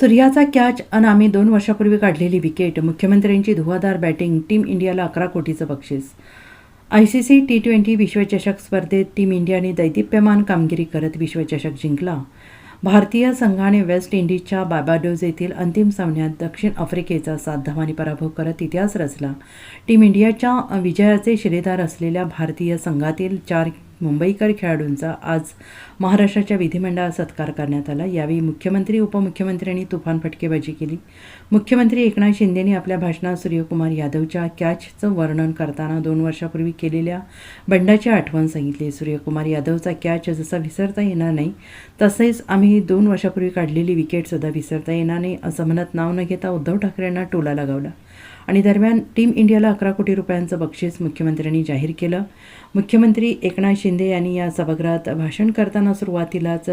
सूर्याचा कॅच अन आम्ही दोन वर्षापूर्वी काढलेली विकेट मुख्यमंत्र्यांची धुवाधार बॅटिंग टीम इंडियाला अकरा कोटीचं बक्षीस. I C C T twenty विश्वचषक स्पर्धेत टीम इंडियाने दैदिप्यमान कामगिरी करत विश्वचषक जिंकला. भारतीय संघाने वेस्ट इंडिजच्या बाबाडोज येथील अंतिम सामन्यात दक्षिण आफ्रिकेचा सात धावांनी पराभव करत इतिहास रचला. टीम इंडियाच्या विजयाचे शिलेदार असलेल्या भारतीय संघातील चार मुंबईकर खेळाडूंचा आज महाराष्ट्राच्या विधिमंडळात सत्कार करण्यात आला. यावेळी मुख्यमंत्री उपमुख्यमंत्र्यांनी तुफान फटकेबाजी केली. मुख्यमंत्री एकनाथ शिंदेंनी आपल्या भाषणात सूर्यकुमार यादवच्या कॅचचं वर्णन करताना दोन वर्षापूर्वी केलेल्या बंडाची आठवण सांगितली. सूर्यकुमार यादवचा कॅच जसा विसरता येणार नाही तसेच आम्ही दोन वर्षापूर्वी काढलेली विकेटसुद्धा विसरता येणार नाही असं म्हणत नाव न घेता उद्धव ठाकरेंना टोला लगावला. आणि दरम्यान टीम इंडियाला अकरा कोटी रुपयांचं बक्षीस मुख्यमंत्र्यांनी जाहीर केलं. मुख्यमंत्री एकनाथ शिंदे यांनी या सभागृहात भाषण करताना सुरुवातीलाच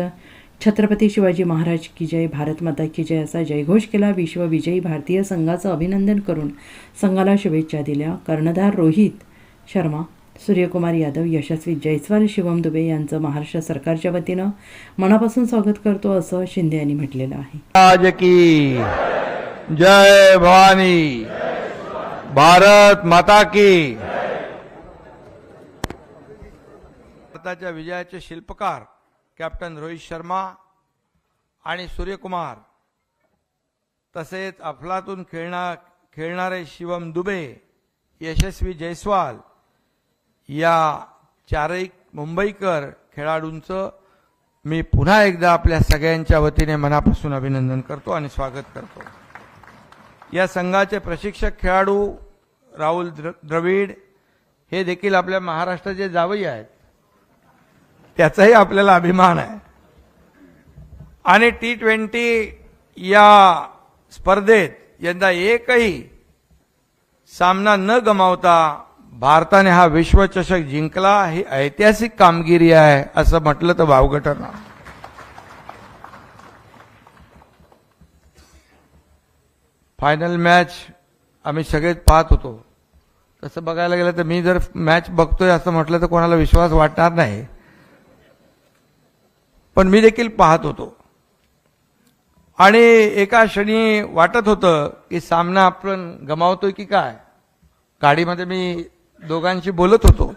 छत्रपती शिवाजी महाराज की जय भारत माता की जय असा जयघोष केला. विश्वविजयी भारतीय संघाचं अभिनंदन करून संघाला शुभेच्छा दिल्या. कर्णधार रोहित शर्मा सूर्यकुमार यादव यशस्वी जयस्वाल शिवम दुबे यांचं महाराष्ट्र सरकारच्या वतीनं मनापासून स्वागत करतो असं शिंदे यांनी म्हटलेलं आहे. आज की जय भवानी. भारत माता की। भारताच्या विजयाचे शिल्पकार कॅप्टन रोहित शर्मा आणि सूर्यकुमार तसेच अफलातून खेळणा खेळणारे शिवम दुबे यशस्वी जयस्वाल या चारही मुंबईकर खेळाडूंचं मी पुन्हा एकदा आपल्या सगळ्यांच्या वतीने मनापासून अभिनंदन करतो आणि स्वागत करतो. या संघाचे प्रशिक्षक खेळाडू राहुल द्र द्रविड हे देखील आपल्या महाराष्ट्राचे जावई आहेत. त्याचाही आपल्याला अभिमान आहे. आणि टी ट्वेंटी या स्पर्धेत यंदा एकही सामना न गमावता भारताने हा विश्वचषक जिंकला. ही ऐतिहासिक कामगिरी आहे असं म्हटलं तर वावगं ठरणार फायनल मॅच आम्ही सगळेच पाहत होतो. तसं बघायला गेलं तर मी जर मॅच बघतोय असं म्हटलं तर कोणाला विश्वास वाटणार नाही. पण मी देखील पाहत होतो. आणि एका क्षणी वाटत होतं की सामना आपण गमावतोय की काय? गाडीमध्ये मी दोघांशी बोलत होतो.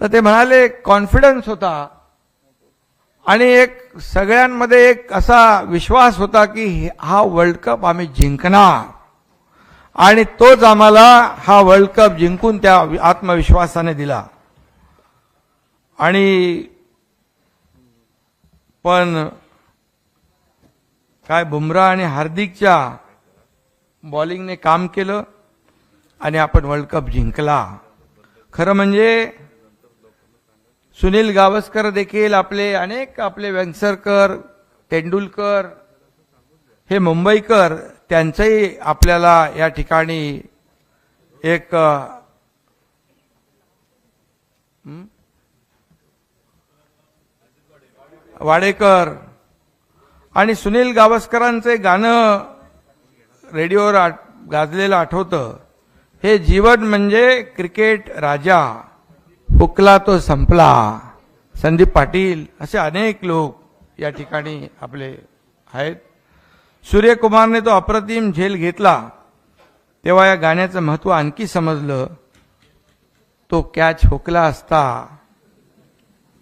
तर ते म्हणाले कॉन्फिडन्स होता. आणि एक सगळ्यांमध्ये एक असा विश्वास होता की हा वर्ल्ड कप आम्ही जिंकणार. आणि तोच आम्हाला हा वर्ल्ड कप जिंकून त्या आत्मविश्वासाने दिला. आणि पण काय बुमराह आणि हार्दिकच्या बॉलिंगने काम केलं आणि आपण वर्ल्ड कप जिंकला. खरं म्हणजे सुनील गावस्कर देखील आपले अनेक आपले व्यंगसरकर तेंडुलकर हे मुंबईकर त्यांचंही आपल्याला या ठिकाणी एक वाडेकर आणि सुनील गावस्करांचे गाणं रेडिओवर आठ- गाजलेलं आठवतं. हे जीवन म्हणजे क्रिकेट राजा. पुकला तो संपला. संदीप पाटील असे अनेक लोक या ठिकाणी आपले आहेत. सूर्यकुमारने तो अप्रतिम झेल घेतला. तेव्हा या गाण्याचं महत्त्व आणखी समजलं. तो कॅच हुकला असता.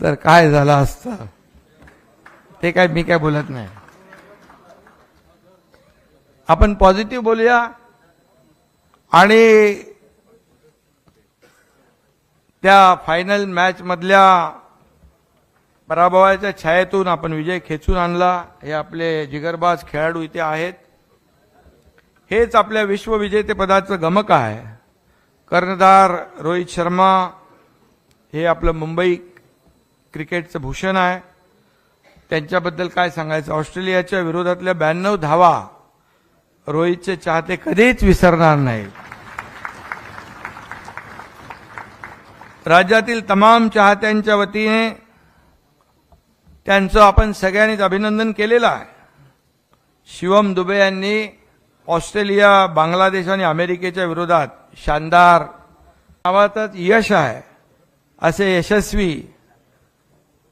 तर काय झालं असतं? ते काय मी काय बोलत नाही. आपण पॉझिटिव्ह बोलूया. आणि त्या फायनल मॅच मधल्या पराभवाच्या छायेतून आपण विजय खेचून आणला. हे आपले जिगरबाज खेळाडू इथे आहेत. हेच आपल्या विश्वविजेतेपदाचं गमक आहे. कर्णधार रोहित शर्मा हे आपलं मुंबई क्रिकेटचं भूषण आहे. त्यांच्याबद्दल काय सांगायचं? ऑस्ट्रेलियाच्या विरोधातल्या ब्याण्णव धावा रोहितचे चाहते कधीच विसरणार नाहीत. राज्यातील तमाम चाहत्यांच्या वतीने त्यांचं आपण सगळ्यांनीच अभिनंदन केलेलं आहे. शिवम दुबे यांनी ऑस्ट्रेलिया बांगलादेश आणि अमेरिकेच्या विरोधात शानदार नावातच यश आहे असे यशस्वी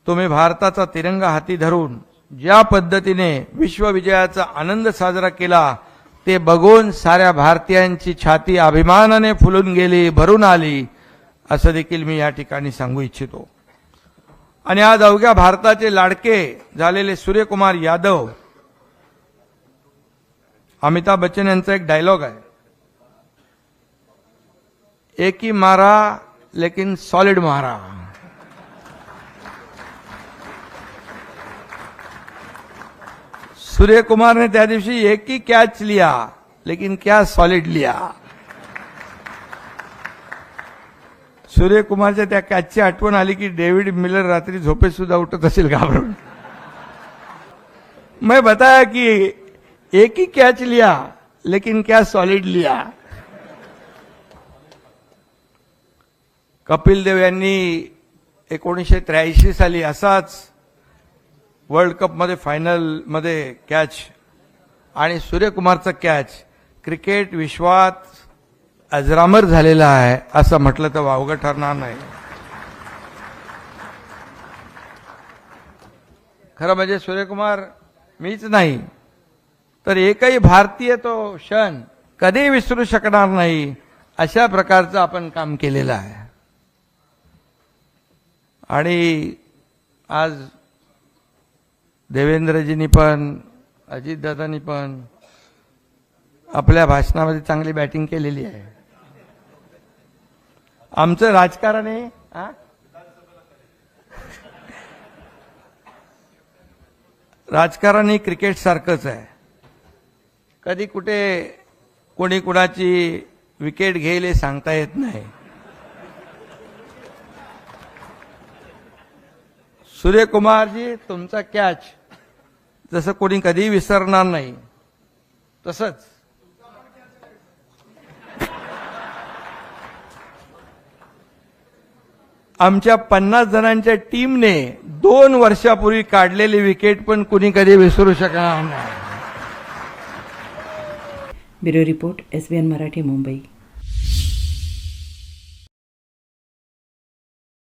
तुम्ही भारताचा तिरंगा हाती धरून ज्या पद्धतीने विश्वविजयाचा आनंद साजरा केला ते बघून साऱ्या भारतीयांची छाती अभिमानाने फुलून गेली भरून आली. असं देखील मी या ठिकाणी सांगू इच्छितो. आणि आज अवघ्या भारताचे लाडके झालेले सूर्यकुमार यादव अमिताभ बच्चन यांचा एक डायलॉग आहे. एकी मारा लेकिन सॉलिड मारा. सूर्यकुमार ने त्या दिवशी एक ही कॅच लिया लेकिन क्या सॉलिड लिया. सूर्यकुमारच्या त्या कॅचची आठवण आली की डेव्हिड मिलर रात्री झोपेत सुद्धा उठत असेल घाबरून. मैं बताया कि एक ही कैच लिया लेकिन क्या सॉलिड लिया? कपिल देव यांनी एकोणीसशे त्र्याऐंशी साली असाच वर्ल्ड कपमध्ये फायनलमध्ये कॅच आणि सूर्यकुमारचा कॅच क्रिकेट विश्वात अजरामर झालेला आहे असं म्हटलं तर वावगं ठरणार नाही. खरं म्हणजे सूर्यकुमार मीच नाही. तर एकही भारतीय तो क्षण कधी विसरू शकणार नाही अशा प्रकारचं आपण काम केलेलं आहे. आणि आज देवेंद्रजींनी पण अजितदादांनी पण आपल्या भाषणामध्ये चांगली बॅटिंग केलेली आहे. आमचं राजकारण आहे हा? राजकारण हे क्रिकेट सारखंच आहे. कधी कुठे कोणी कुणाची विकेट घेईल हे सांगता येत नाही. सूर्यकुमारजी तुमचा कॅच जसं कोणी कधी विसरणार नाही तसंच. आमच्या पन्नास जणांच्या टीमने दोन वर्षापूर्वी काढलेली विकेट पण कुणी कधी विसरू शकणार नाही. Bureau report S B N Marathi Mumbai.